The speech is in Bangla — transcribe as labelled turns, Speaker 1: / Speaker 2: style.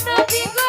Speaker 1: নবী